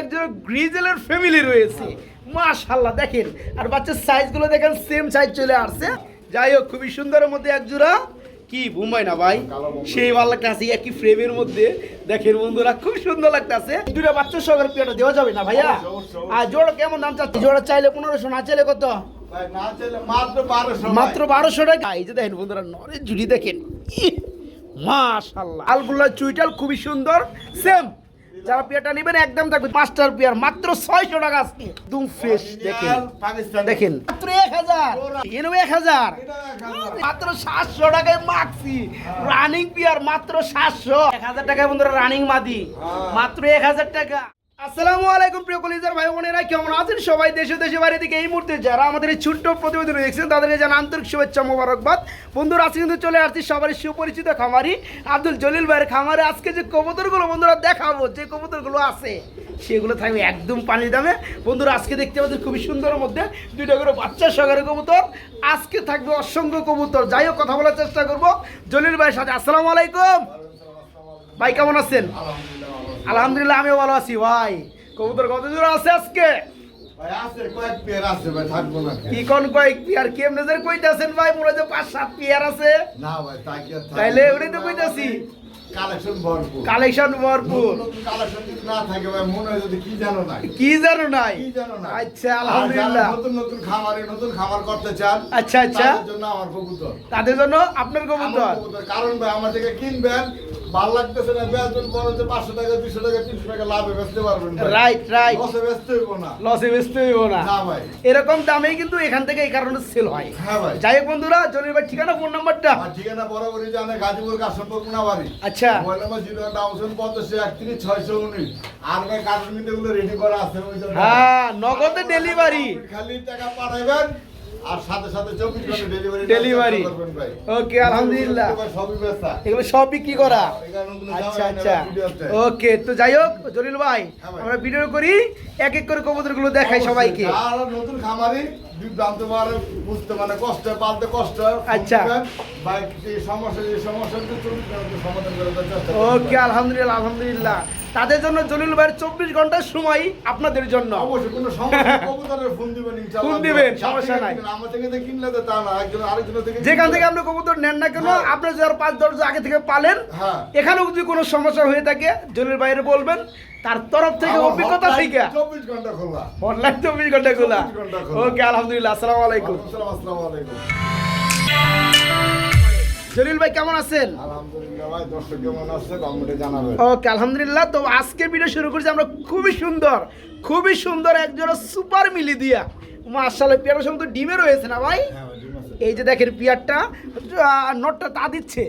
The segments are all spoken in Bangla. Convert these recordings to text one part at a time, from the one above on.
একজন গ্রিজেলের ফ্যামিলি রয়েছে। মাশাল্লাহ দেখেন। আর বাচ্চার সাইজগুলো দেখেন সেম সাইজ চলে আসছে। যাই হোক খুবই সুন্দরের মধ্যে এক জোড়া কি বুম্বাই না ভাই? সেই ভালো লাগতেছে একই ফ্রেমের মধ্যে। দেখেন বন্ধুরা খুব সুন্দর লাগতেছে। দুটা বাচ্চা সহকারে পেয়ারটা দেওয়া যাবে না ভাইয়া? আর জোড়া কেমন দাম চাচ্ছে জোড়া চাইলে পনেরোশো না চাইলে কত? না মাত্র বারোশো টাকা। এই যে দেখেন বন্ধুরা নরের জুড়ি দেখেন। মাশাল্লাহ আলগুল্লা চুইটাল খুবই সুন্দর। সেম যারা পেয়ারটা নেবেন একদম থাকবে পাঁচটার পেয়ার। মাত্র ছয়শো টাকা আজকে। একদম ফ্রেশ দেখেন। দেখেন। মাত্র এক হাজার। এনো এক হাজার। মাত্র সাতশো টাকায় মাখছি রানিং পেয়ার মাত্র সাতশো। এক হাজার টাকায় বন্ধুরা রানিং মাদি। মাত্র এক হাজার টাকা। আসসালামু আলাইকুম প্রিয় কলিজার ভাই বোনেরা, কেমন আছেন সবাই? দেশে দেশে, বাইরে থেকে এই মুহূর্তে যারা আমাদের এই ছোট্ট প্রতিবেদন দেখছেন, তাদেরকে জানা আন্তরিক শুভেচ্ছা, মোবারকবাদ। বন্ধুরা, আজকে কিন্তু চলে আসছি সবারই সুপরিচিত খামারি আব্দুল জলিল ভাইয়ের খামারে। আজকে যে কবুতরগুলো বন্ধুরা দেখাবো, যে কবুতরগুলো আছে, সেগুলো থাকবে একদম পানির দামে। বন্ধুরা, আজকে দেখতে পাচ্ছেন খুবই সুন্দরের মধ্যে দুইটা করে বাচ্চা সহকারে কবুতর। আজকে থাকবে অসংখ্য কবুতর। যাই হোক, কথা বলার চেষ্টা করব। জলিল ভাইয়ের সাথে, আসসালামু আলাইকুম। ভাই, কেমন আছেন? আলহামদুলিল্লাহ আমিও ভালো আছি ভাই। কবুতর কত দূর আছে আজকে? ভাই আছে কয়েক পেয়ার আছে ভাই থাকব না কি কোন কয়েক পিয়ার? কেমনে যে কইতাছেন ভাই মনে হয় পাঁচ সাত পিয়ার আছে। না ভাই তাই কি আর থাকবে? তাইলে ওটাই তো কইতাছি। কালেকশন ভরপুর। কালেকশন ভরপুর। কালেকশন না থাকে ভাই মনে হয় যদি কি জানো না কি জানো নাই? কি জানো না আচ্ছা আলহামদুলিল্লাহ। নতুন নতুন খামারে নতুন খামার করতে চান আচ্ছা আচ্ছা। তাদের জন্য আমার কবুতর। তাদের জন্য আপনার কবুতর। কারণ ভাই আমার থেকে কিনবেন ভালো লাগতেছে না বেতন বড় যে পাঁচশো টাকা দুশো টাকা তিনশো টাকা লাভে বেচতে পারবেন রাইট রাইট লসে বেচতে হইব না। লসে বেচতে হইব না। ভাই। এরকম দামেই কিন্তু এখান থেকে এই কারণে সেল হয়। হ্যাঁ ভাই। যাই হোক বন্ধুরা জলিল ভাই ঠিকানা ফোন নাম্বারটা ঠিকানা বরাবরই জানে গাজীপুর কাশনপুর কোনাবাড়ি আচ্ছা। মোবাইল নাম্বার জিরো অপশন পঞ্চাশ একত্রিশ ছয়শো উনিশ। আর ভাই কার্টুন মিটে রেডি করা আছে হ্যাঁ নগদে ডেলিভারি খালি টাকা পাঠাবেন আর সাথে সাথে চব্বিশ ঘণ্টা ডেলিভারি ভাই। ওকে আলহামদুলিল্লাহ। সবই এগুলো সব বিক্রি করা। আচ্ছা আচ্ছা। ওকে তো যাই হোক জলিল ভাই হ্যাঁ আমরা ভিডিও করি এক এক করে কবুতরগুলো দেখাই সবাইকে। যারা নতুন খামারি পারে বুঝতে মানে কষ্ট পালতে কষ্ট আচ্ছা। যে সমস্যা যে সমস্যা সমাধান করে দেওয়ার চেষ্টা ওকে আলহামদুলিল্লাহ আলহামদুলিল্লাহ। তাদের জন্য জলিল ভাইয়ের চব্বিশ ঘণ্টার সময় আপনাদের জন্য অবশ্যই কোনো সমস্যা ফোন দিবেন ফোন দিবেন, সমস্যা নাই। আমার থেকে তো কিনলে তো তা না, একজন আরেকজনের থেকে যেখান থেকে আপনি কবুতর নেন না কেন হ্যাঁ। আপনার যারা পাঁচ দশ আগে থেকে পালেন হ্যাঁ। এখানেও যদি কোনো সমস্যা হয়ে থাকে জলিল ভাইয়ের বলবেন তার তরফ থেকে অভিজ্ঞতা থেকে চব্বিশ ঘণ্টা খোলা অনলাইন চব্বিশ ঘণ্টা খোলা 24 ঘণ্টা খোলা। ওকে আলহামদুলিল্লাহ আসসালামু আলাইকুম আসসালামু আলাইকুম। জলিল ভাই কেমন আছেন? আলহামদুলিল্লাহ ভাই দর্শক কেমন আছে? কমেন্টে জানাবেন। ওকে আলহামদুলিল্লাহ। তো আজকের ভিডিও শুরু করছি আমরা খুবই সুন্দর খুবই সুন্দর একজন সুপার মিলি দিয়া। মার্শাল্লাহ পিয়ারের সঙ্গে তো ডিমে রয়েছে না ভাই? হ্যাঁ। এই যে দেখেন পিয়ারটা নটটা তা দিচ্ছে।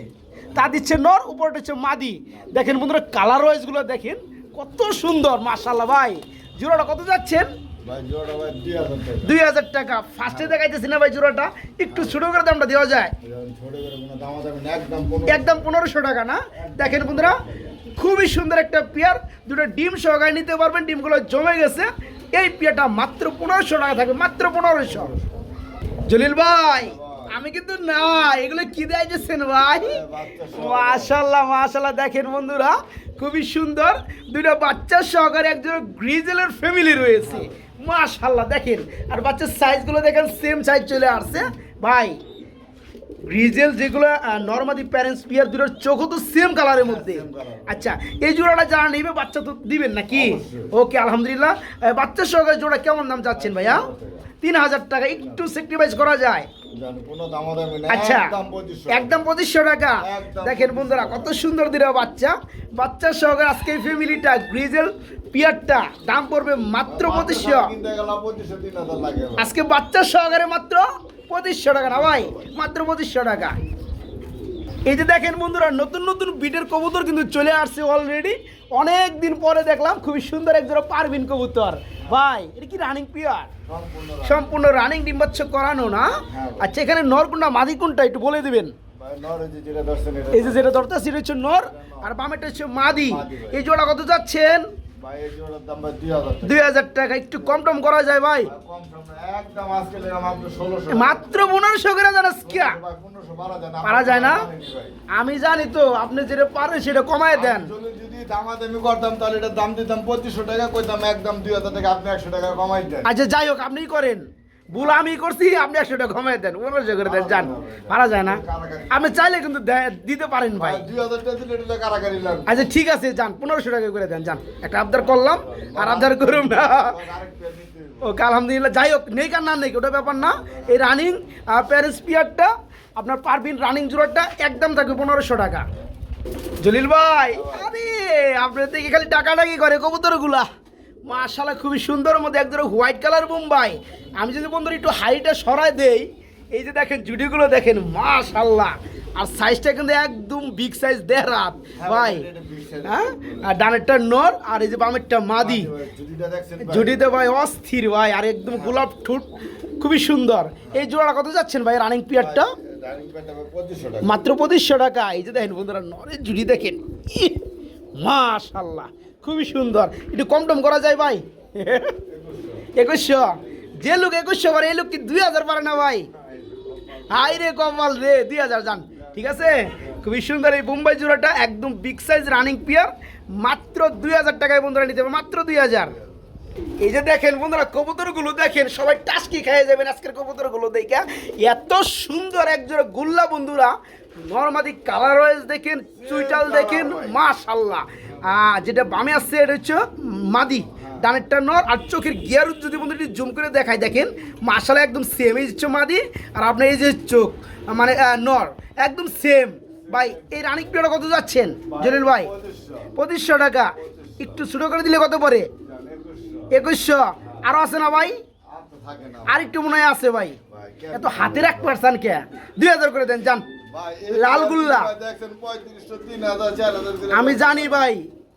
তা দিচ্ছে নর উপরটা হচ্ছে মাদি। দেখেন বন্ধুরা কালার ওয়াইজগুলো দেখেন কত সুন্দর মার্শাল্লাহ ভাই। জোড়াটা কত যাচ্ছেন? দুই হাজার টাকা। ফার্স্টে দেখাইতেছি না ভাই জোড়াটা? একটু ছোট করে দামটা দেওয়া যায়। একদম পনেরোশো টাকা না? দেখেন বন্ধুরা খুবই সুন্দর একটা পেয়ার। দুটো ডিম সহকারে নিতে পারবেন ডিমগুলো জমে গেছে। এই পেয়ারটা মাত্র পনেরোশো টাকা থাকবে মাত্র পনেরোশো। জলিল ভাই আমি কিন্তু না এগুলো কি দেয় দিয়েছেন ভাই মাশাল্লাহ মাশাল্লাহ দেখেন বন্ধুরা খুবই সুন্দর। দুটো বাচ্চা সহকারে একজন গ্রিজেলের ফ্যামিলি রয়েছে। মাশাল্লাহ দেখেন। আর বাচ্চার সাইজগুলো দেখেন সেম সাইজ চলে আসছে। ভাই রিজেল যেগুলো নর্মালি প্যারেন্টস পিয়ার দুটোর চোখও তো সেম কালারের মধ্যে। আচ্ছা এই জোড়াটা যারা নেবে বাচ্চা তো দিবেন নাকি? ওকে আলহামদুলিল্লাহ। বাচ্চার সহকারে জোড়া কেমন নাম চাচ্ছেন ভাইয়া? তিন হাজার টাকা একটু স্যাক্রিফাইস করা যায়। আচ্ছা একদম পঁচিশশো টাকা। দেখেন বন্ধুরা কত সুন্দর দিল বাচ্চা। বাচ্চার সহকারে আজকে ফ্যামিলিটা গ্রিজেল পিয়ারটা দাম পড়বে মাত্র পঁচিশশো। কিনতে গেলে 2500, 3000 লাগে ভাই। আজকে বাচ্চার সহকারে মাত্র পঁচিশশো টাকা না ভাই? মাত্র পঁচিশশো টাকা। এই যে দেখেন বন্ধুরা নতুন নতুন বিটের কবুতর কিন্তু চলে আসছে অলরেডি অনেক দিন পরে দেখলাম খুবই সুন্দর একজোড়া পারবিন কবুতর। ভাই এটা কি রানিং পিয়ার সম্পূর্ণ রানিং ডিম্বাচ্ছ করানো না? হ্যাঁ। আচ্ছা এখানে নর কোনটা? মাদি কোনটা? একটু বলে দিবেন। এই যে যেটা দরকার সেটা হচ্ছে নর আর বামেটা হচ্ছে মাদি এই জোড়া কত যাচ্ছেন? ভাই, এই জোড়ার দাম ভাই 2000 টাকা। দুই হাজার টাকা একটু কম টম করা যায় ভাই আজকে মাত্র 1600 পনেরোশো করে জানাস কিয়া ভাই, 1500 পারা যায় না। পারা যায় না? জানেনই ভাই। আমি জানি তো আপনি যেটা পারেন সেটা কমায় দেন যদি যদি দামাদামি করতাম তাহলে এটার দাম দিতাম পঁচিশশো টাকা কইতাম একদম দুই হাজার থেকে আপনি একশো টাকা কমাই দেন আচ্ছা যাই হোক আপনি করেন ভুল আমি করছি আপনি একশো টাকা কমাই দেন পনেরোশো করে দেন যান। পারা যায় না। আপনি চাইলে কিন্তু দিতে পারেন ভাই। লাগবে আচ্ছা ঠিক আছে যান পনেরোশো টাকা করে দেন যান। একটা আবদার করলাম আর আবদার করুন না। ওকে আলহামদুলিল্লাহ যাই হোক নেই কার না নেই ওটা ব্যাপার না। এই রানিং প্যারিস পিয়ারটা আপনার পারবিন রানিং জোড়াটা একদম থাকবে পনেরোশো টাকা। জলিল ভাই আরে আপনার থেকে খালি টাকা টাকি করে কবুতরগুলা। মাশাল্লাহ খুবই সুন্দর মধ্যে একদম হোয়াইট কালার বোম্বাই আমি যদি বন্ধুরা একটু হাইটা সরাই দেই এই যে দেখেন জুডিগুলো দেখেন মাশাল্লাহ আর সাইজটা কিন্তু একদম বিগ সাইজ দেড়াত ভাই হ্যাঁ? আর ডানেরটা নর আর এই যে বামেরটা মাদি? জুডিতে ভাই অস্থির ভাই আর একদম গোলাপ ঠুট খুবই সুন্দর। এই জোড়াটা কত যাচ্ছেন ভাই রানিং পিয়ারটা ডাইনিং প্যাডটা ভাই 2500 টাকা। মাত্র পঁচিশশো টাকা। এই যে দেখেন বন্ধুরা নরের জুড়ি দেখেন মাশাল্লাহ খুবই সুন্দর। একটু কম টম করা যায় ভাই? একুশশো। যে লোক একুশশো পারে এই লোক কি দুই হাজার পারে না ভাই? হাই রে কমাল রে, দুই হাজার যান। ঠিক আছে? খুবই সুন্দর এই বোম্বাই জোড়াটা, একদম বিগ সাইজ রানিং পিয়ার মাত্র দুই হাজার টাকায় বন্ধুরা নিতে হবে, মাত্র দুই হাজার। এই যে দেখেন বন্ধুরা, কবুতরগুলো দেখেন, সবাই টাস্কি খেয়ে যাবেন আজকের কবুতরগুলো দেখে। এত সুন্দর একজোড়া গুল্লা বন্ধুরা। নর্মাদি কালার ওয়াইজ দেখেন, চুইটাল দেখেন, মাশাল্লাহ। যেটা বামে আসছে এটা হচ্ছে মাদি। ডানেরটা নর আর চোখের গিয়ার যদি বন্ধু জুম করে দেখায় দেখেন মাশাল্লাহ একদম সেম এই হচ্ছে মাদি আর আপনার এই যে চোখ মানে নর একদম সেম ভাই এই রানিক পিরিয়ড কত যাচ্ছেন জলিল ভাই? পঁচিশশো। টাকা। একটু ছোটো করে দিলে কত 2100 একুশশো। আরও আছে না ভাই? আর একটু মনে হয় আছে ভাই। এত হাতের এক পার্সেন্ট কে। দুই হাজার করে দেন যান। লালগুল্লা। ভাই দেখছেন 3500, 3000, 4000 করে আমি জানি ভাই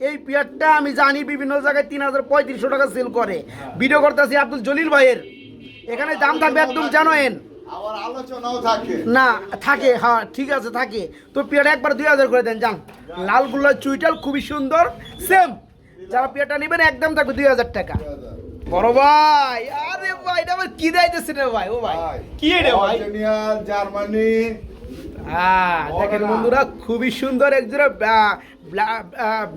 এই পিয়ারটা আমি জানি বিভিন্ন জায়গায় তিন হাজার পঁয়ত্রিশশো টাকা সেল করে। ভিডিও করতেছি আব্দুল জলিল ভাইয়ের। এখানে দাম থাকবে একদম জানোয়েন না থাকে হ্যাঁ ঠিক আছে থাকে। তো পিয়ারটা একবার দুই হাজার করে দেন যান। লালগুল্লা চুইটাল খুবই সুন্দর সেম যারা পিয়ারটা নেবেন একদম থাকবে দুই হাজার টাকা। বড় ভাই আরে ভাই এটা আবার কি দাইতেছে রে ভাই? ও ভাই কি রে ভাই? জার্মানি। হ্যাঁ দেখেন বন্ধুরা খুবই সুন্দর একজোড়া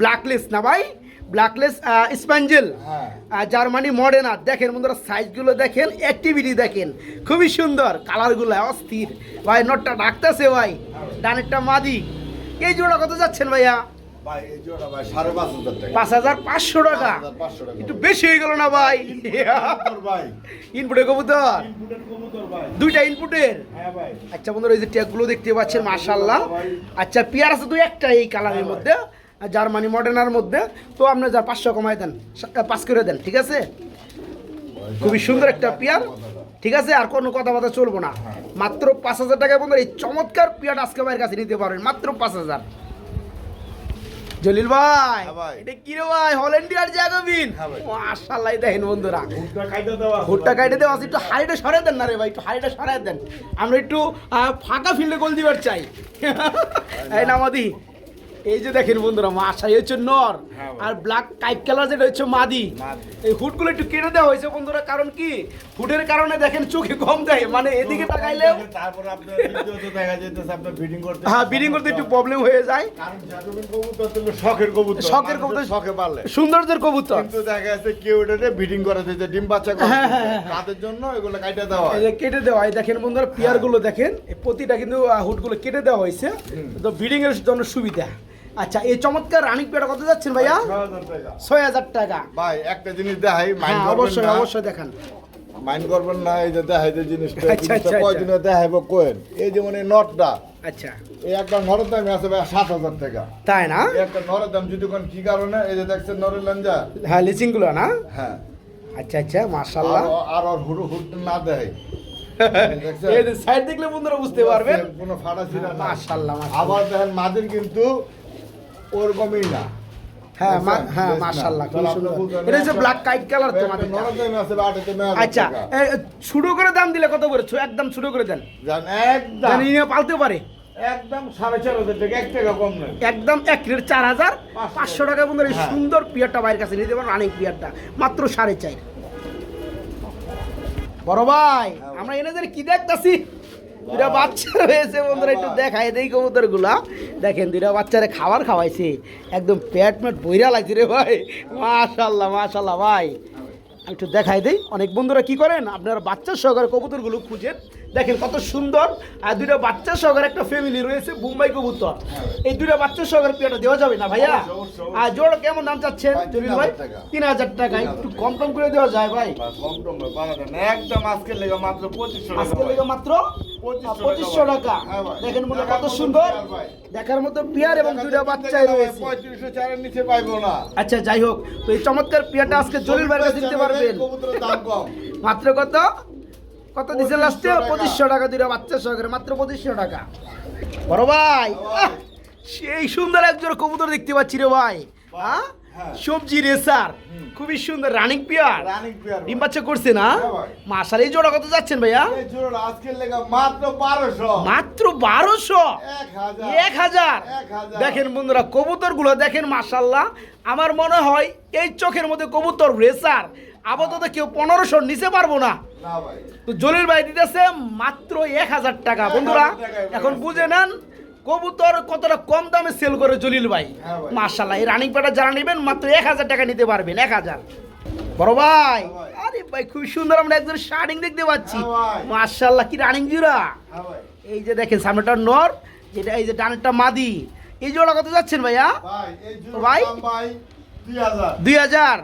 ব্ল্যাকলেস না ভাই? ব্ল্যাকলেস স্পেঞ্জেল জার্মানি মডেন আর দেখেন বন্ধুরা সাইজগুলো দেখেন অ্যাক্টিভিটি দেখেন খুবই সুন্দর কালারগুলো অস্থির। ভাই নটটা ডাকতেছে ভাই ডানেরটা মাদি। এই জোড়া কত যাচ্ছেন ভাইয়া? পাঁচ হাজার টাকা। পাঁচশো টাকা? একটু বেশি হয়ে গেল না ভাই? ইনপুটের কবুতর দুইটা ইনপুটের? হ্যাঁ আচ্ছা বন্ধুরা এই যে ট্যাগগুলো দেখতে পাচ্ছেন মাশাল্লাহ আচ্ছা পেয়ার আছে দুই একটা এই কালারের মধ্যে আর জার্মানি মডার্নার মধ্যে। তো আপনি যা পাঁচশো কমাই দেন পাঁচ করে দেন ঠিক আছে? খুবই সুন্দর একটা পেয়ার। ঠিক আছে? আর কোনো কথাবার্তা চলবো না। মাত্র পাঁচ হাজার টাকায় বন্ধুরা এই চমৎকার পেয়ার আজকে ভাইয়ের কাছে নিতে পারবেন মাত্র পাঁচ হাজার। জলিল ভাই হ্যাঁ ভাই। এটা কি রে ভাই? হল্যান্ডিয়ার জ্যাকোবিন। মাশাআল্লাহ দেখেন বন্ধুরা। ভুট্টা খাইতে দেওয়া আছে একটু হাইটে সরাই দেন না রে ভাই একটু হাইটে সরাই দেন। আমরা একটু ফাঁকা ফিল্ডে গোল দিবার চাই। এই নামাদি এই যে দেখেন বন্ধুরা এই হচ্ছে নর হ্যাঁ আর ব্ল্যাক টাইপ কালার যেটা হচ্ছে মাদি। এই হুডগুলো একটু কেটে দেওয়া হয়েছে বন্ধুরা কারণ কি? হুডের কারণে দেখেন চোখে কম দেয় মানে এদিকে তাকাইলেও তারপর আপনার দেখা যাইতেছে আপনার ফিডিং করতে হ্যাঁ বিডিং করতে একটু প্রবলেম হয়ে যায়। কারণ জাদুবিন কবুতর তো শখের কবুতর শখের কবুতর। শখে পারলে সৌন্দর্যের কবুতর। কিন্তু দেখা যাচ্ছে কেউ এটাতে ব্রিডিং করে দিতে ডিম বাচ্চা করে। হ্যাঁ, হ্যাঁ। তাদের জন্য এগুলো কাইটা দেওয়া এই হয় যে কেটে দেওয়া হয়। দেখেন বন্ধুরা পিয়ারগুলো দেখেন প্রতিটা কিন্তু হুডগুলো কেটে দেওয়া হয়েছে। তো ব্রিডিং এর জন্য সুবিধা। আচ্ছা এই চমৎকার রানিং পেয়ারটা কত যাচ্ছেন ভাইয়া? ছয় হাজার টাকা। ভাই একটা জিনিস দেখাই মাইন্ড হ্যাঁ অবশ্যই অবশ্যই দেখান। মাইন্ড করবেন না এই যে দেখাই যে জিনিসটা আচ্ছা, জিনিসটা আচ্ছা, আচ্ছা। দিনে দেখাইবো কোয়েন। এই যে মানে নটটা আচ্ছা। এই একটা নরের দাম আছে ভাই সাত হাজার টাকা। তাই না? একটা নরের দাম যদি কোন কি কারণে এই যে দেখছেন নরের লঞ্জা হ্যাঁ লিচিংগুলো না? হ্যাঁ। আচ্ছা আচ্ছা আর- আর হুড় হুড় না দেয়? এই সাইড দেখলে বন্ধুরা বুঝতে পারবেন। কোনো ফাটা ছিল না মাশাআল্লাহ। আবার দেখেন মাদের কিন্তু ওরকমই না। হ্যাঁ হ্যাঁ খুব সুন্দর। এটা হচ্ছে ব্ল্যাক কাইট কালার আচ্ছা টাকা। করে দাম দিলে কত করে? একদম ছোট করে দেন। একদম। জানি নিয়ে পালতে পারে। একদম সাড়ে চার হাজার টাকা এক টাকা কম নেই একদম এক রেট চার হাজার পাঁচশো। টাকা বন্ধুরা এই হ্যাঁ। সুন্দর পিয়ারটা বাইরের কাছে নিতে পারেন রানিং পিয়ারটা। মাত্র সাড়ে চার। বড় ভাই। আমরা এনে কি দেখতাছি? দুটা বাচ্চা রয়েছে বন্ধুরা, একটু দেখাই দেই কবুতরগুলা দেখেন দুটা বাচ্চারে খাবার খাওয়াইছে। একদম প্যাট ম্যাট বইরা লাগছে রে ভাই। মাশাল্লাহ মাশাল্লাহ ভাই। একটু দেখাই দেই, অনেক বন্ধুরা কি করেন? আপনারা বাচ্চার সহকারে কবুতরগুলো খুঁজেন। দেখেন কত সুন্দর আর দুইটা বাচ্চা সহকারে একটা ফ্যামিলি রয়েছে মুম্বাই কবুতর। এই দুইটা বাচ্চা সহকারে পেয়াটা দেওয়া যাবে না ভাইয়া। আর জোড়া কেমন দাম চাচ্ছেন জলিল ভাই? তিন হাজার টাকা। একটু কম কম করে দেওয়া যায় ভাই। একদম আজকের লেগে মাত্র পঁচিশশো আজকে লেগে মাত্র পঁচিশশো টাকা হ্যাঁ দেখেন বলে কত সুন্দর। দেখার মতো পিয়ার এবং দুইটা বাচ্চাই রয়েছে। পঁয়ত্রিশশো চারের নিচে পাইবো না। আচ্ছা যাই হোক। তো এই চমৎকার পিয়াটা আজকে জলিল ভাইয়ের কাছে দিতে পারবেন। মাত্র কত? কত দিচ্ছে লাস্টে 2500 টাকা। পঁচিশশো টাকা দুইটা বাচ্চা সহকারে মাত্র পঁচিশশো টাকা। বড় ভাই সেই সুন্দর একজন কবুতর দেখতে পাচ্ছি রে ভাই। হ্যাঁ? হ্যাঁ। সবজি রেসার খুবই সুন্দর রানিং পিয়ার ডিম বাচ্চা করছে না? হ্যাঁ। মাসার এই জোড়া কত যাচ্ছেন ভাইয়া? মাত্র বারোশো। এক হাজার। দেখেন বন্ধুরা কবুতরগুলো দেখেন মাসাল্লাহ আমার মনে হয় এই চোখের মধ্যে কবুতর রেসার। আপাতত কেউ পনেরোশো নিচে পারব না। তো জলিল ভাই দিতেছে মাত্র এক হাজার টাকা। বন্ধুরা এখন বুঝে নেন কবুতর কতটা কম দামে সেল করে জলিল ভাই। হ্যাঁ মার্শাল্লাহ এই রানিং পেটা যারা নেবেন মাত্র এক হাজার টাকা নিতে পারবেন এক হাজার। বড় ভাই হ্যাঁ আরে ভাই খুব সুন্দর আমরা একজন শার্টিং দেখতে পাচ্ছি। হ্যাঁ মার্শাল্লাহ কি রানিং জুরা এই যে দেখেন সামনেটা নর যেটা এই যে ডানেরটা মাদি। এই জোড়া কত যাচ্ছেন ভাইয়া? ভাই দুই হাজার।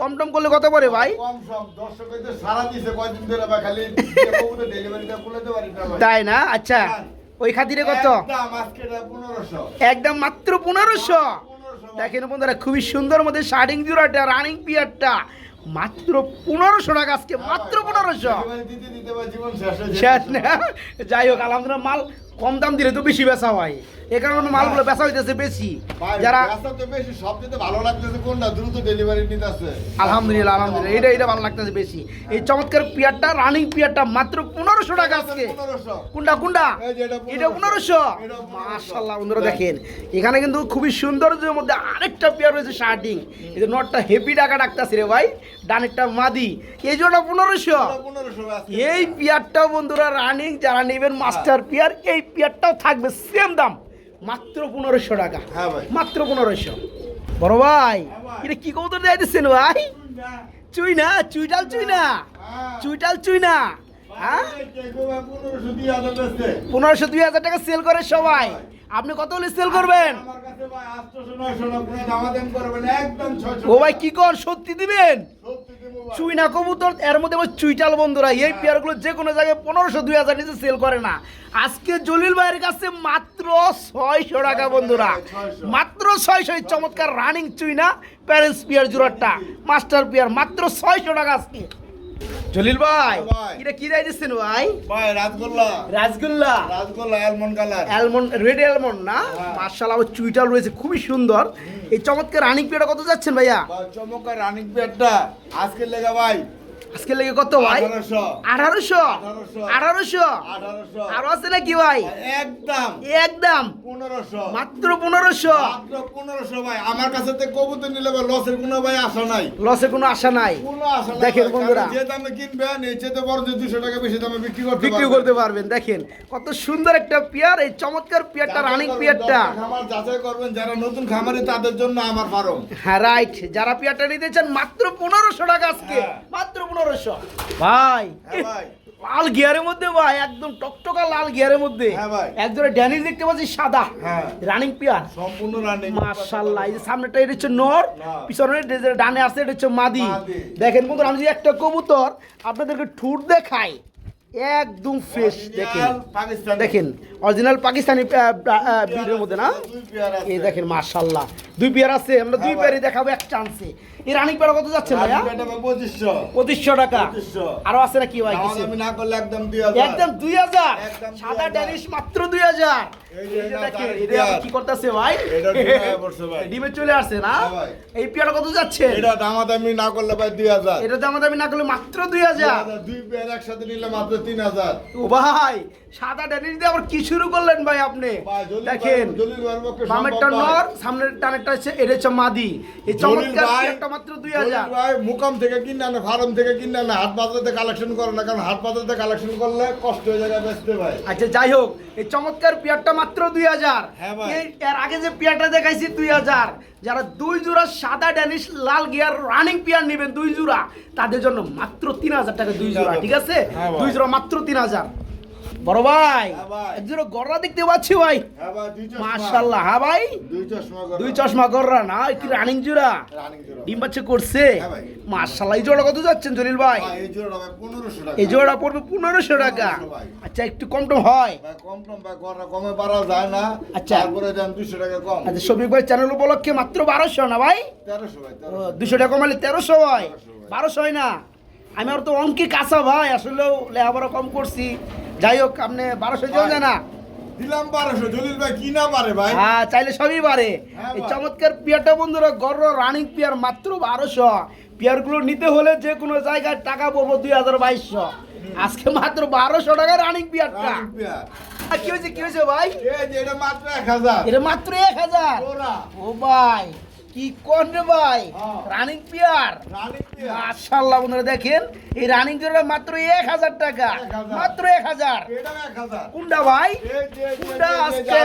কম টম করলে কত পারি ভাই? তাই না? আচ্ছা ওই খাতিরে কত? একদম পনেরোশো। মাত্র পনেরোশো। দেখেন বন্ধুরা খুবই সুন্দর মধ্যে শার্টিং জোড়াটা রানিং পিয়ারটা মাত্র পনেরোশো টাকা আজকে মাত্র পনেরোশো। হয়ে যেতেছে। না? যাই হোক আলহামদুলিল্লাহ মাল কম দাম দিলে তো বেশি বেচা হয়। এ কারণে মালগুলো বেচা হইতেছে বেশি। যারা বেশি সবচেয়ে ভালো লাগতেছে কোনটা দ্রুত ডেলিভারি নিতে আলহামদুলিল্লাহ আলহামদুলিল্লাহ এটা এটা ভালো লাগতেছে বেশি। এই চমৎকার পিয়ারটা রানিং পিয়ারটা মাত্র পনেরোশো টাকা আজকে। কোনটা কোনটা? এটা পনেরোশো। 1500 এটা 1500 মাশাল্লাহ বন্ধুরা দেখেন এখানে কিন্তু খুবই সৌন্দর্যের মধ্যে আরেকটা পেয়ার রয়েছে শার্টিং। এই যে নটটা হেভি টাকা ডাকতেছে রে ভাই ডানেরটা মাদি। এই জন্য পনেরোশো। পনেরোশো এই পিয়ারটাও বন্ধুরা রানিং যারা নেবেন মাস্টার পিয়ার এই পিয়ারটাও থাকবে সেম দাম। মাত্র পনেরোশো টাকা হ্যাঁ ভাই। মাত্র পনেরোশো বড় ভাই হ্যাঁ। এটা কি কবুতর দেয় দিচ্ছেন ভাই চুই না চুইটাল চুই না চুইটাল চুই না হ্যাঁ পনেরোশো বেচতে পনেরোশো দুই হাজার টাকা সেল করে সবাই। আপনি কত হলে সেল করবেন? দামাদাম করবেন ও ভাই কি কর সত্যি দিবেন। চুই না কবুতর এর মধ্যে আবার চুইটাল বন্ধুরা এই পেয়ারগুলো যে কোনো জায়গায় পনেরোশো দুই হাজার নিচে সেল করে না। আজকে জলিল ভাইয়ের কাছে মাত্র ছয়শো টাকা বন্ধুরা। মাত্র ছয়শো চমৎকার রানিং চুই না প্যারেন্টস পিয়ার জোড়াটা মাস্টার পিয়ার মাত্র ছয়শো টাকা আজকে। জলিল ভাই। এটা কি রাই দিচ্ছেন ভাই? ভাই রাজগোল্লা। Rasgulla রাজগোল্লা almond colour almond red almond না? মাশাআল্লাহ ও চুইটাল রয়েছে খুবই সুন্দর। এই চমৎকার রানিক পিয়ারটা কত যাচ্ছেন ভাইয়া? ভাই চমৎকার রানিক পেয়ারটা আজকে লেগা ভাই আজকে লেগে কত ভাই? আঠারোশো। আঠারোশো? 1800 আঠারোশো? আঠারোশো। আরও আছে নাকি ভাই? একদম। একদম। পনেরোশো। মাত্র পনেরোশো? পনেরোশো ভাই। আমার কাছে তো কবুতর নিলে ভাই লসের কোনো ভাই আশা নাই। লসে কোনো আশা নাই। দেখেন বন্ধুরা। যে দামে কিনবেন এর চেয়ে বড় যে দুশো টাকা বেশি দামে বিক্রি করতে বিক্রি পারবেন। করতে পারবেন। দেখেন কত সুন্দর একটা পেয়ার এই চমৎকার পেয়ারটা রানিং পেয়ারটা। খামার যাচাই করবেন। যারা নতুন খামারি তাদের জন্য আমার ফার্ম। হ্যাঁ রাইট যারা পেয়ারটা নিতে চান মাত্র পনেরোশো টাকা আজকে। হ্যাঁ। মাত্র পনেরোশো ভাই হ্যাঁ ভাই। লাল গিয়ারের মধ্যে ভাই একদম টকটকা লাল গিয়ারের মধ্যে। হ্যাঁ। ড্যানিশ দেখতে পাচ্ছি সাদা। হ্যাঁ। রানিং পেয়ার সম্পূর্ণ রানিং মাশাল্লাহ এই সামনেটা এটা হচ্ছে নর পিছনে ডানে আছে এটা হচ্ছে মাদি। দেখেন আমি যদি একটা কবুতর আপনাদেরকে ঠুট দেখাই একদম ফ্রেশ দেখেন। দেখেন অরিজিনাল পাকিস্তানি ব্রিডের মধ্যে না? দুই পেয়ার আছে। এই দেখেন মাশাল্লাহ দুই পেয়ার আছে আমরা দুই হ্যাঁ। পেয়ারই দেখাবো এক চান্সে এই রানিং পেয়ার কত যাচ্ছে ভাইয়া? পঁচিশশো। পঁচিশশো টাকা। 2500 আরও আছে নাকি ভাই আমি না করলে একদম দুই হাজার। একদম দুই হাজার? সাদা 2000 ড্যানিশ মাত্র দুই হাজার। না। কি? করতেছে ভাই? ডিমে চলে আসছে না? হ্যাঁ এই পেয়ারটা কত যাচ্ছে? এটা দামাদামি না করলে ভাই দুই হাজার। এটা দাম না করলে মাত্র দুই হাজার। দুই পেয়ার একসাথে নিলে মাত্র তিন হাজার। ও ভাই সাদা ড্যানিশ দিয়ে আবার কি শুরু করলেন ভাই আপনি? দেখেন বামেরটা নর সামনের টানেরটা হচ্ছে এটা হচ্ছে মাদি। এই চমৎকার পেয়ারটা মাত্র দুই হাজার। ভাই মুকাম থেকে কিনে আনে ফার্ম থেকে কিনে আনে হাট বাজারে কালেকশন করে না কারণ হাট বাজারে কালেকশন করলে কষ্ট হয়ে যায় বেচতে ভাই আচ্ছা যাই হোক এই চমৎকার পেয়ারটা মাত্র দুই হাজার। হ্যাঁ এর আগে যে পেয়ারটা দেখাইছি দুই হাজার যারা দুই জোড়া সাদা ড্যানিশ লাল গিয়ার রানিং পিয়ার নেবেন দুই জোড়া তাদের জন্য মাত্র তিন হাজার টাকা দুই জোড়া ঠিক আছে? হ্যাঁ দুই জোড়া মাত্র তিন হাজার। বড় ভাই হ্যাঁ ভাই। এক জোড়া গররা দেখতে পাচ্ছি ভাই। হ্যাঁ ভাই মাশাল্লাহ হ্যাঁ ভাই? দুই চশমা দুই চশমা গররা না কি রানিং জোড়া? ডিম বাচ্চা করছে? হ্যাঁ মাশাল্লাহ এই জোড়া কত যাচ্ছেন জলিল ভাই? এই জোড়া পড়বে পনেরোশো টাকা। আচ্ছা একটু কম টম হয়। কম টম ভাই করা কমে পারা যায় না। আচ্ছা। তারপরে দেন দুইশো টাকা কম। আচ্ছা শফিক ভাই চ্যানেল উপলক্ষে মাত্র বারোশো না ভাই? তেরোশো ভাই দুশো টাকা কমালে তেরোশো হয়। 1300 ভাই। বারোশো হয় না? আমি আর তো অঙ্কে কাঁচা ভাই আসলেও লেখাপড়া কম করছি। যাই হোক আপনি বারোশো দেওয়া যায় না? দিলাম বারোশো। জলিল ভাই কি না পারে ভাই? হ্যাঁ চাইলে সবই পারে। হ্যাঁ এই চমৎকার পিয়ারটা বন্ধুরা গর্র রানিং পিয়ার মাত্র বারোশো। পিয়ারগুলো নিতে হলে যে কোনো জায়গায় টাকা পড়ব দুই হাজার বাইশশো। আজকে মাত্র বারোশো টাকা রানিং পিয়ারটা। কি হয়েছে কি হয়েছে ভাই? এটা মাত্র এক হাজার। এটা মাত্র এক হাজার। ও ভাই। কি কোন রে ভাই? হ্যাঁ। Running pair? মাশাআল্লাহ বন্ধুরা দেখেন এই রানিং জোড়া মাত্র এক হাজার টাকা। মাত্র এক হাজার। কোনটা ভাই? কুন্ডা যে, কোনটা আজকে?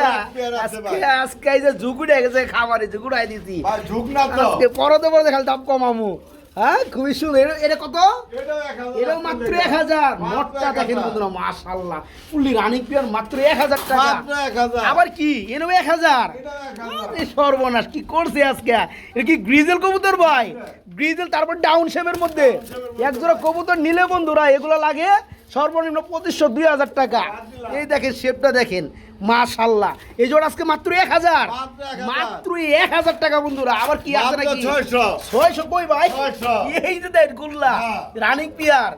আজকে আজকে যে ঝুঁকুড়ে গেছে খাবারে ঝুঁকুটাই দিছি। ভাই ঝুঁক না তো। আজকে পরতে পরতে খালি দাম কমামু। হ্যাঁ খুবই সুন্দর। এটা- কত? এটাও মাত্র এক হাজার। নটটা দেখেন। বন্ধুরা মাশাআল্লাহ। ফুললি রানিং পিয়ার মাত্র এক হাজার টাকা। আবার কি? এনেও এক হাজার? সর্বনাশ কি করছে আজকে? এটা কি গ্রিজেল কবুতর ভাই? গ্রিজেল তারপর ডাউন শেপের মধ্যে। এক জোড়া কবুতর নিলে বন্ধুরা এগুলো লাগে সর্বনিম্ন পঁচিশশো দুই হাজার টাকা। এই দেখেন শেপটা দেখেন। মাশাল্লাহ এই জোড়া আজকে মাত্র এক হাজার। মাত্র এক হাজার। টাকা বন্ধুরা। আবার কি আছে নাকি? ছয়শো। কই ভাই? এই যে দেখ গুল্লা হ্যাঁ। Running pair.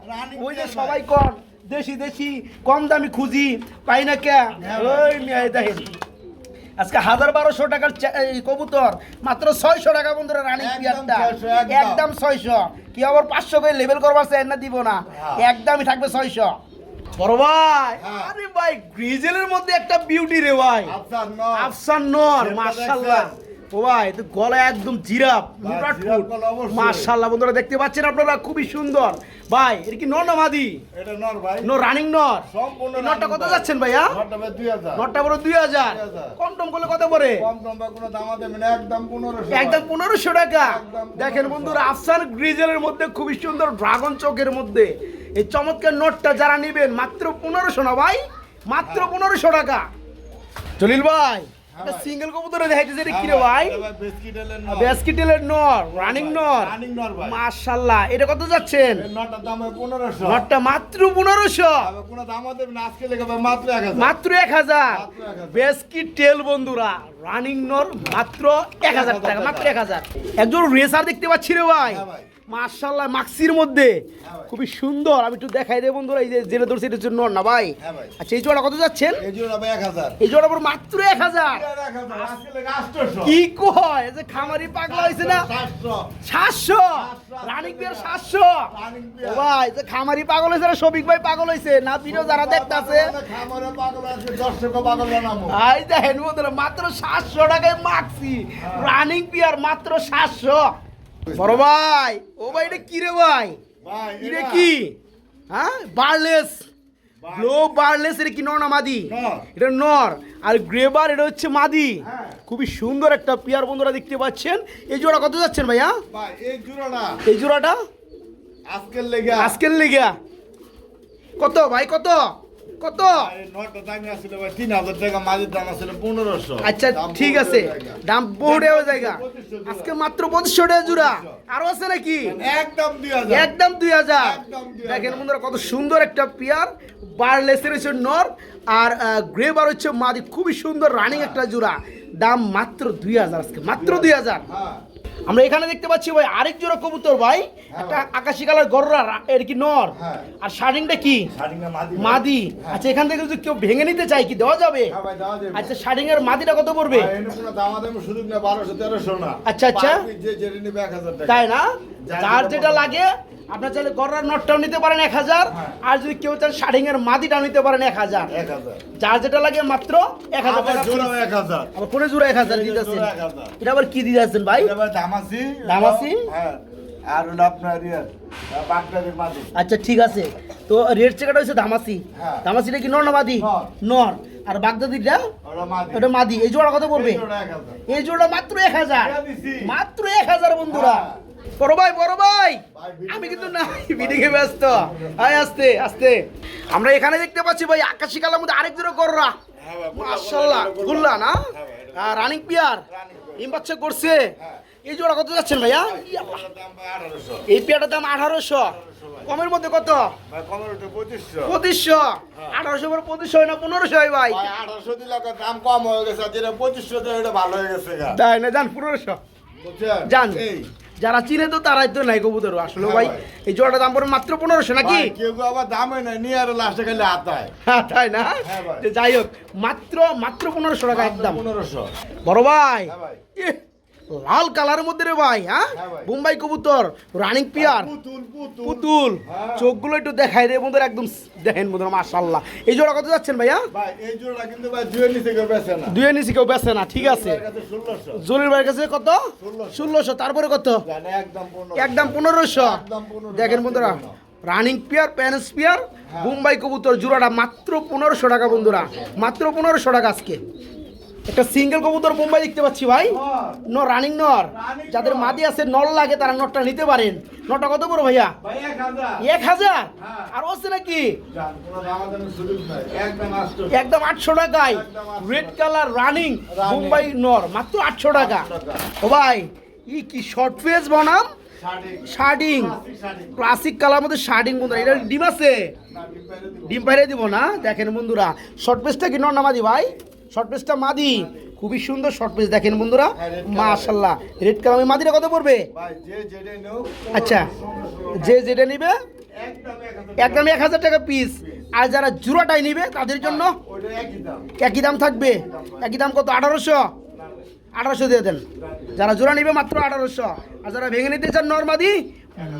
ওই যে সবাই কম দেশি দেশি কম দামি খুঁজি পাই না কে? হ্যাঁ ওই মেয়ে দেখেন। আজকে হাজার বারোশো টাকার কবুতর। মাত্র ছয়শো টাকা বন্ধুরা রানিং পিয়ারটা। একদম। একদম ছয়শো। কি আবার পাঁচশো করে লেভেল করবার চাই না দিব না? হ্যাঁ। একদমই থাকবে ছয়শো। বড় ভাই। হ্যাঁ। আরে ভাই গ্রিজেলের মধ্যে একটা বিউটি রে ভাই। আফসান নর। মাশাআল্লাহ। ও ভাই তো গলা একদম জিরাফ মোটা ঠোঁট। মাশাআল্লাহ বন্ধুরা দেখতে পাচ্ছেন আপনারা খুবই সুন্দর। ভাই এটা কি নর না মাদি? এটা নর ভাই। নো রানিং নর? সম্পূর্ণ নরটা কত যাচ্ছেন ভাইয়া? নরটা ভাই দুই হাজার। নরটা বড় 2000 কম টম করলে কত পড়ে? কম দাম বা কোনো দামা দেবে না একদম পনেরোশো। একদম টাকা। দেখেন 1500 বন্ধুরা আফসান গ্রিজেলের মধ্যে খুবই সুন্দর ড্রাগন চোখের মধ্যে। এই চমৎকার নোটটা যারা নেবেন মাত্র পনেরোশো না ভাই? মাত্র পনেরোশো টাকা। জলিল ভাই। সিঙ্গেল কবুতরে দেখাইতেছে এটা কি রে ভাই? বেসকিটেলের নর রানিং নর এটা কত যাচ্ছেন? দাম হয় মাত্র পনেরোশো। কোনো আজকে লেগে মাত্র এক হাজার। মাত্র এক হাজার। মাত্র 1000 বেসকিট বন্ধুরা রানিং নর মাত্র এক হাজার টাকা মাত্র এক হাজার। একজন রেসার দেখতে পাচ্ছি রে হ্যাঁ ভাই। মার্শাল্লাহ মাক্সির মধ্যে। খুবই সুন্দর। আমি একটু দেখাই দেব বন্ধুরা এই যে জেলে ধরছে এটা হচ্ছে নর না ভাই? হ্যাঁ ভাই। আচ্ছা এই জোড়া কত যাচ্ছেন? এই জন্য ভাই এক হাজার। এই জোড়া পর মাত্র এক হাজার। কি কয়? এই যে খামারি পাগলা হয়েছে না? সাতশো সাতশো। সাতশো, রানিং পিয়ার আজকে সাতশো ভাই যে খামারি পাগল হয়েছে না? শফিক ভাই পাগল হয়েছে না? ভিডিও যারা দেখতাছে। খামারে পাগল আছে দর্শকও পাগল বানাবো আই দেখেন বন্ধুরা মাত্র সাতশো টাকায় মাক্সি রানিং পিয়ার মাত্র সাতশো। বড় ভাই ও ভাই এটা কি রে ভাই? এটা কি? হ্যাঁ? বার্লেস। গ্লো বার্লেস এটা কি নর না মাদি? এটা নর। আর গ্রেবার এটা হচ্ছে মাদি। হ্যাঁ। খুবই সুন্দর একটা পিয়ার বন্ধুরা দেখতে পাচ্ছেন। এই জোড়া কত যাচ্ছেন ভাইয়া? ভাই এই জোড়াটা। এই জোড়াটা? আজকের লেগে। আজকের লেগা। কত ভাই কত? কত? আচ্ছা ঠিক আছে। দাম বোর্ডেও জায়গা। আজকে মাত্র পঁচিশশো টাকা জোড়া। আরও আছে নাকি? একদম একদম দুই হাজার। দেখেন বন্ধুরা কত সুন্দর একটা পিয়ার। বারলেসের হচ্ছে নর। আর গ্রে বার হচ্ছে মাদি। খুবই সুন্দর রানিং একটা জোড়া। দাম মাত্র দুই হাজার আজকে। মাত্র দুই হাজার। হ্যাঁ। আমরা এখানে দেখতে পাচ্ছি ভাই আরেক জোড়া কবুতর ভাই একটা আকাশি কালার গররা এর কি নর হ্যাঁ। আর শাড়িংটা কি মাদি আচ্ছা এখান থেকে যদি কেউ ভেঙে নিতে চাই কি দেওয়া যাবে হ্যাঁ। আচ্ছা শাড়িং এর মাদিটা কত পড়বে ভাই, এনে কোনো দামাদামি সুযোগ না, 1200, 1300 না। আচ্ছা, আচ্ছা। পার piece যে যেটা নিবে 1000 টাকা। তাই না যার যেটা লাগে আপনার চাইলে গররার নটটাও নিতে পারেন এক হাজার হ্যাঁ। আর যদি কেউ চান এর মাদিটাও নিতে পারেন এক হাজার। যার যেটা লাগে মাত্র এক হাজার আবার টাকা জোড়াও piece। 1000 আবার কোনে জোড়া এক হাজার এই যে দিতেছেন জোড়া 1000 এটা আবার কি ভাই? এটা ভাই দামাসি, দামাসি? হ্যাঁ। আর হলো আপনার ইয়ে। আচ্ছা ঠিক আছে। তো রেড চেকাটা হচ্ছে দামাসি। হ্যাঁ। দামাসিটা কি নর না মাদি? নর। আর বাগদাদিটা? ওটা মাদি। মাদি। এই জোড়া কত পড়বে? এই জোড়া 1000 এই জোড়া মাত্র এক হাজার। মাত্র এক হাজার বন্ধুরা। হ্যাঁ। বড় ভাই বড় ভাই! আমি কিন্তু ব্যস্ত। না ভিডিওকে ব্যস্ত। আয় আস্তে আস্তে। আমরা এখানে দেখতে পাচ্ছি ভাই আকাশি কালার মধ্যে আরেক জোড়া কররা হ্যাঁ গুল্লা, মাশাআল্লাহ গুল্লা, না? হ্যাঁ রানিং পিয়ার ডিম বাচ্চা করছে। হ্যাঁ। এই জোড়া কত যাচ্ছেন ভাইয়া? ওটার দাম ভাই 1800 এই পেয়ারটার দাম আঠারোশো। কমের মধ্যে কত? ভাই, কমের ওটা 2500 পঁচিশশো। আঠারোশো পরে পঁচিশশো হয় না পনেরোশো হয় ভাই। 1800 দিলে দাম কম হয়ে গেছে, যেটা 2500 দেয়, ওটা ভালো হয়ে গেছে। তাই না যান পনেরোশো? যান। যারা চিনে তো তারাই তো নাই কবুতর। আসলে হ্যাঁ ভাই। এই জোড়াটা দাম পড়ে মাত্র পনেরোশো নাকি? কেউ আবার দামে নাই, নিয়ে আর লাস্টে খালি। হ্যাঁ, তাই না? হ্যাঁ। যাই হোক মাত্র মাত্র পনেরোশো টাকা একদম। পনেরোশো। বড় ভাই। হ্যাঁ লাল কালারের মধ্যে রে ভাই হ্যাঁ? হ্যাঁ বোম্বাই কবুতর রানিং পিয়ার পুতুল, হ্যাঁ। চোখগুলো একটু দেখাই রে বন্ধুরা একদম দেখেন বন্ধুরা মাশাল্লাহ এই জোড়া কত যাচ্ছেন ভাইয়া? ভাই, এই জোড়া কিন্তু ভাই দুয়ের নিচে কেউ বেচে না। দুয়ে নিচে কেউ বেছে না ঠিক আছে। এর কাছে 1600 জলির ভাইয়ের কাছে কত? 1600 ষোলোশো তারপরে কত? একদম পনেরোশো। একদম 1500 দেখেন বন্ধুরা running pair parents pair Bombay কবুতর জোড়াটা মাত্র পনেরোশো টাকা বন্ধুরা। মাত্র পনেরোশো টাকা আজকে। একটা সিঙ্গেল কবুতর বোম্বাই দেখতে পাচ্ছি ভাই। ন রানিং নর। যাদের। মাদি আছে নল লাগে তারা নটটা নিতে পারেন। নটটা কত বড় ভাইয়া? এক হাজার। হ্যাঁ। আর আছে নাকি। একদম আটশো। টাকায়। Red colour running. মুম্বাই নর মাত্র আটশো টাকা। ও ভাই ই কি শর্ট ফেস বনাম। শার্টিং ক্লাসিক কালার মধ্যে শার্টিং বন্ধুরা। এটা ডিম আছে? ডিম বাইরে দিব। না? দেখেন বন্ধুরা শর্ট পেজটা কি নর না মাদি ভাই? শর্ট পেজটা মাদি। খুবই সুন্দর শর্ট পেজ দেখেন বন্ধুরা। হ্যাঁ, মাশাল্লাহ। রেড কালার মাদিটা কত পড়বে? আচ্ছা যে যেটা নিবে একদম 1000 এক হাজার টাকা। পিস আর যারা জুড়াটাই নিবে তাদের জন্য একই দাম। একই দাম থাকবে। একই দাম কত? আঠারোশো? আঠারোশো দিয়ে দেন। যারা জোড়া নিবে মাত্র আঠারোশো। আর যারা ভেঙে নিতে চান নর্মাদি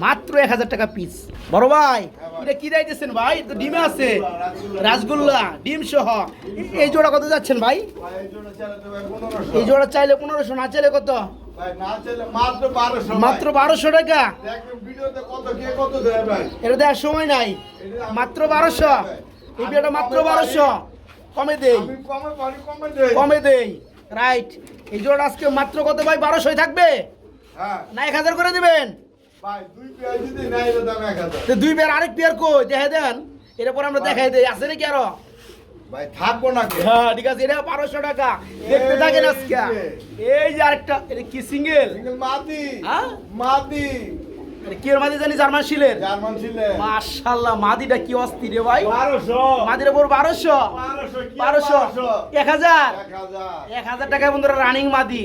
মাত্র এক হাজার টাকা পিস বড় ভাই এটা কি দিতেছেন ভাই? তো ডিমে আছে। রাসগোল্লা ডিম সহ। এই জোড়া কত যাচ্ছেন ভাই? এই জোড়া চাইলে তো ভাই 1500 এই জোড়া চাইলে পনেরোশো না চাইলে কত? মাত্র 1200 ভাই। মাত্র বারোশো টাকা। এটা দেওয়ার সময় নাই। মাত্র বারোশো। এই বিয়েটা মাত্র বারোশো। কমে দেই। কমে দেই। রাইট। এই জোড়া আজকে মাত্র কত ভাই? বারোশোই থাকবে? হ্যাঁ, না এক হাজার করে দেবেন? দুই পেয়ার যদি নেয়, এটার দাম 1000 তো দুই পেয়ার আরেক পেয়ার কই? দেখে দেন। এটা পরে আমরা দেখাই দেই। আছে নাকি আরও? ভাই, থাকব নাকি? হ্যাঁ ঠিক আছে এটা বারোশো টাকা। দেখতে থাকেন আজকে। এই যে আরেকটা এটা কি সিঙ্গেল মাদি, হ্যাঁ? মাদি, মাদি জানি? জার্মান শিলের? মাদিটা কি অস্থির রে ভাই। 1200 মাদির উপর বারোশো। 1200 বারোশো। 1200? এক হাজার। 1000 এক হাজার টাকা বন্ধুরা রানিং মাদি।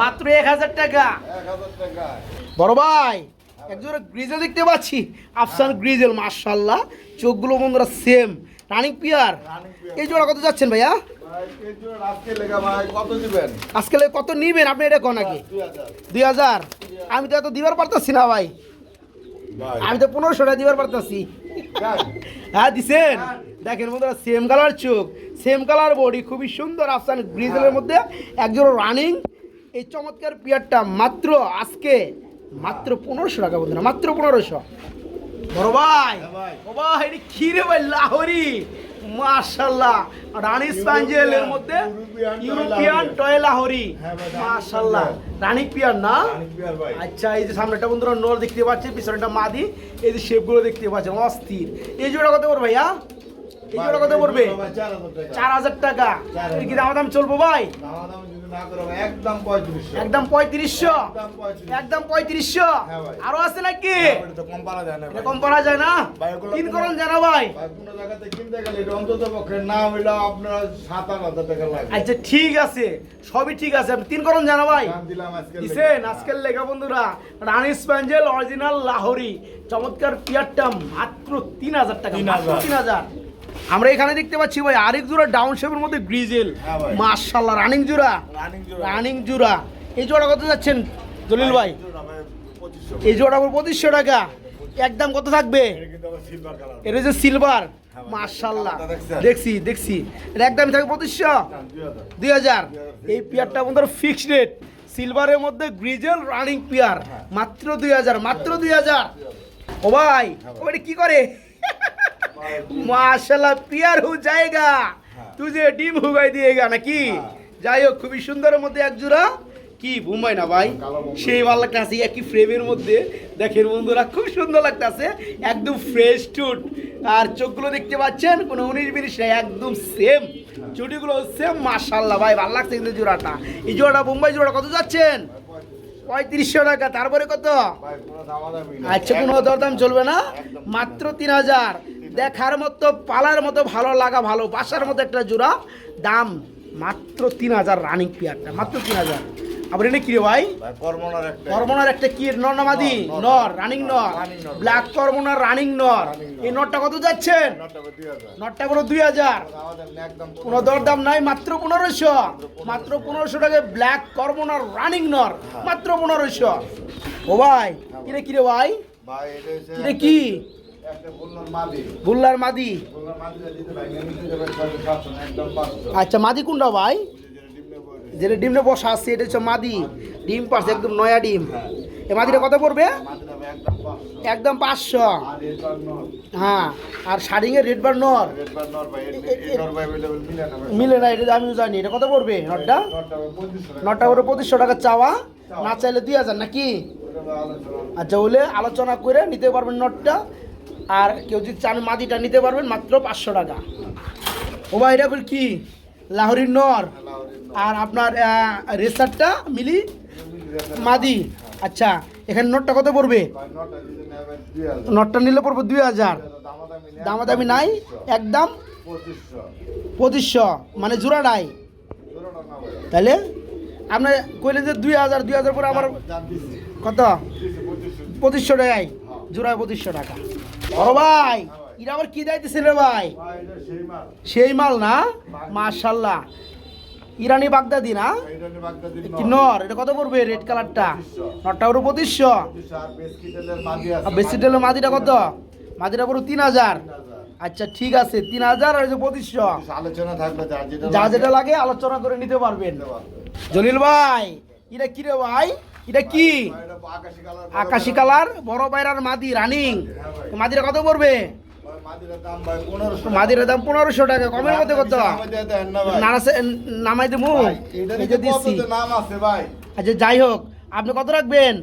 মাত্র এক হাজার টাকা। 1000 টাকা। বড় ভাই। একজোড়া গ্রিজেল দেখতে পাচ্ছি। আফসান গ্রিজেল মাশাল্লাহ চোখগুলো বন্ধুরা সেম রানিং পিয়ার এই জোড়া কত যাচ্ছেন ভাইয়া? আজকে কত নিবেন? আপনি এটা কোন নাকি? দুই হাজার। আমি তো এত দিবার পারতাছি না ভাই। আমি তো পনেরোশো টাকা দিবার পারতাছি। হ্যাঁ দিছেন? দেখেন বন্ধুরা সেম কালার চোখ। সেম কালার বডি খুবই সুন্দর আফসান গ্রিজেলের মধ্যে। একজোড়া রানিং এই চমৎকার পিয়ারটা মাত্র আজকে মাত্র পনেরোশো টাকা বন্ধুরা মাত্র পনেরোশো বড় ভাই। ও ভাই এটা কি রে ভাই লাহোরি মাশাল্লাহ রানী স্পাঞ্জেলের মধ্যে ইউরোপিয়ান টয় লাহোরি। হ্যাঁ মাশাল্লাহ। রানী পিয়ার না। আচ্ছা এই যে সামনেটা বন্ধুরা নর দেখতে পাচ্ছি পিছনেটা মাদি এই যে শেপগুলো দেখতে পাচ্ছেন অস্থির এই জোড়া কত করে ভাইয়া এই জোড়া কত পড়বে চার হাজার টাকা। কি দাম দাম চলবো ভাই? একদম পঁয়ত্রিশশো। একদম একদম। আরও আছে নাকি? কম করা যায় না কোনো- করুন জানা ভাই। আচ্ছা ঠিক আছে। সবই ঠিক আছে। তিন করুন জানা ভাই? দিছেন আজকের লেখা বন্ধুরা। রানি স্প্যাঞ্জেল অরিজিনাল লাহোরি। চমৎকার পিয়ারটা মাত্র তিন হাজার টাকা তিন হাজার। আমরা এখানে দেখতে পাচ্ছি ভাই আরেক জোড়া ডাউন শেপের মধ্যে গ্রিজেল হ্যাঁ মার্শাল্লাহ রানিং জোড়া। রানিং জোড়া। এই জোড়া কত যাচ্ছেন দলিল ভাই। এই জোড়া পঁচিশশো টাকা। একদম কত থাকবে? এটা যে সিলভার ভাই। মার্শাল্লাহ দেখছি দেখছি। এটা একদমই থাকবে পঁচিশশো? দুই হাজার। এই পেয়ারটা বন্ধুরা ফিক্সড রেট সিলভারের মধ্যে গ্রিজেল রানিং পেয়ার মাত্র দুই হাজার মাত্র দুই হাজার। ও ভাই ও এটা কি করে? মাশাল্লাহ পিয়ার হু জায়গা তুঝে ডিম হুগাই দিয়েগা নাকি? যাই হোক খুবই সুন্দরের মধ্যে এক জোড়া। কি বুম্বাই না ভাই? সেই ভালো লাগতেছে একই ফ্রেমের মধ্যে। দেখেন বন্ধুরা খুব সুন্দর লাগতেছে। একদম ফ্রেশ টুট আর চোখগুলো দেখতে পাচ্ছেন কোনো উনিশ বিনিশ নাই একদম সেম চুটিগুলো সেম মাশাল্লাহ ভাই ভালো লাগছে কিন্তু জোড়াটা। এই জোড়াটা বোম্বাই জোড়া কত যাচ্ছেন? পঁয়ত্রিশশো টাকা তারপরে কত? আচ্ছা কোনো দরদাম চলবে না? মাত্র তিন হাজার। দেখার মতো পালার মতো ভালো লাগা ভালো বাসার মতো একটা জোড়া। দাম মাত্র তিন হাজার রানিং পিয়ারটা মাত্র তিন হাজার। আবার এনে কি রে ভাই? কর্মনার একটা। কি? নর নামাদি নর, রানিং নর ব্ল্যাক কর্মনার রানিং নর। এই নরটা কত যাচ্ছেন। নরটা পুরো দুই হাজার। কোনো দরদাম নাই মাত্র পনেরোশো। মাত্র পনেরোশো। টাকায় ব্ল্যাক কর্মনার রানিং নর। মাত্র পনেরোশো। ও ভাই কিরে কিরে ভাই? ভাই, এটা কি। বুল্লার মাদি। আচ্ছা মাদি কোনটা ভাই? যেটা ডিম যেটা ডিমে বসা আছে এটা হচ্ছে মাদি। ডিম পাচ্ছে একদম নয়া ডিম। এ মাদিটা কত পড়বে? একদম পাঁচশো। একদম পাঁচশো। হ্যাঁ আর শাড়িংয়ের রেড বার নর? available মিলে না এটা আমিও জানি। এটা কত পড়বে নটটা। নটটা করে পঁচিশশো টাকা। চাওয়া। না চাইলে দুই হাজার নাকি। আচ্ছা হলে আলোচনা করে নিতে পারবেন নটটা। আর কেউ যদি চান মাদিটা নিতে পারবেন মাত্র পাঁচশো টাকা ও ভাই এটা কি লাহরির নর আর আপনার রেসারটা মিলি মাদি আচ্ছা এখানে নটটা কত পড়বে। নটটা নিলে পড়বে দুই হাজার দামাদামি নেই, নাই একদম পঁচিশশো। পঁচিশশো মানে জোড়াটাই জোড়াটা না ভাই। তাহলে আপনি কইলেন যে দুই হাজার দুই হাজার পরে আবার দিছি। কত পঁচিশশো। পঁচিশশো টাকায় জোড়ায় পঁচিশশো টাকা বড় ভাই এটা আবার কি দাইতেছে রে ভাই? সেই মাল। না? মাশাল্লাহ। ইরানি বাগদাদি না? নর। এটা কত পড়বে রেড কালারটা? নটটা পুরো পঁচিশশো। পঁচিশশো আর বেসকিটেলের মাদি আছে। আর বেশি টেলের মাদিটা কত? মাদিটা পুরো তিন হাজার। আচ্ছা ঠিক আছে তিন হাজার আর পঁচিশশো। আলোচনা থাকবে যা যেটা লাগে। আলোচনা করে নিতে পারবেন। জলিল ভাই এটা কি রে ভাই? এটা কি? আকাশি কালার বড় বাইরার মাদি রানিং। মাদিরা কত পড়বে? মাদিরের দাম পনেরোশো মাদিরা দাম পনেরোশো টাকা কমের মধ্যে কত? নামাই দেবো আচ্ছা যাই হোক আপনি কত রাখবেন?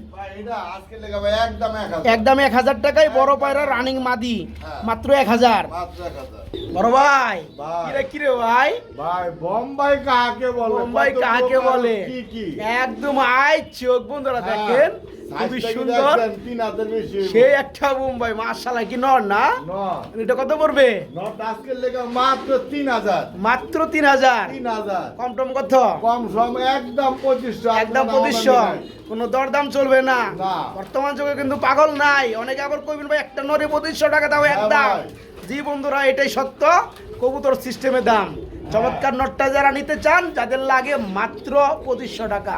একদম এক হাজার। টাকায় বড় পায়রা রানিং মাদি হ্যাঁ। মাত্র এক হাজার। বড় ভাই। কিরে ভাই? ভাই বোম্বাই কাহাকে বলে? বোম্বাই কাহাকে কাকে বলে? একদম আয় চোখ বন্ধুরা হ্যাঁ, দেখেন। খুবই সুন্দর। সে একটা বোম্বাই মাশাআল্লাহ কি নর না? এটা কত পড়বে? মাত্র তিন হাজার। মাত্র তিন হাজার। তিন হাজার। কম টম কত? কম সম একদম পঁচিশশো। একদম পঁচিশশো। কোনো দরদাম চলবে না। বর্তমান যুগে কিন্তু পাগল নাই। অনেকে আবার কইবেন ভাই একটা নরে পঁচিশশো টাকা দাও হ্যাঁ একদম ভাই। জি বন্ধুরা এটাই সত্য। কবুতর সিস্টেমে দাম। চমৎকার নটটা যারা নিতে চান যাদের লাগে মাত্র পঁচিশশো টাকা।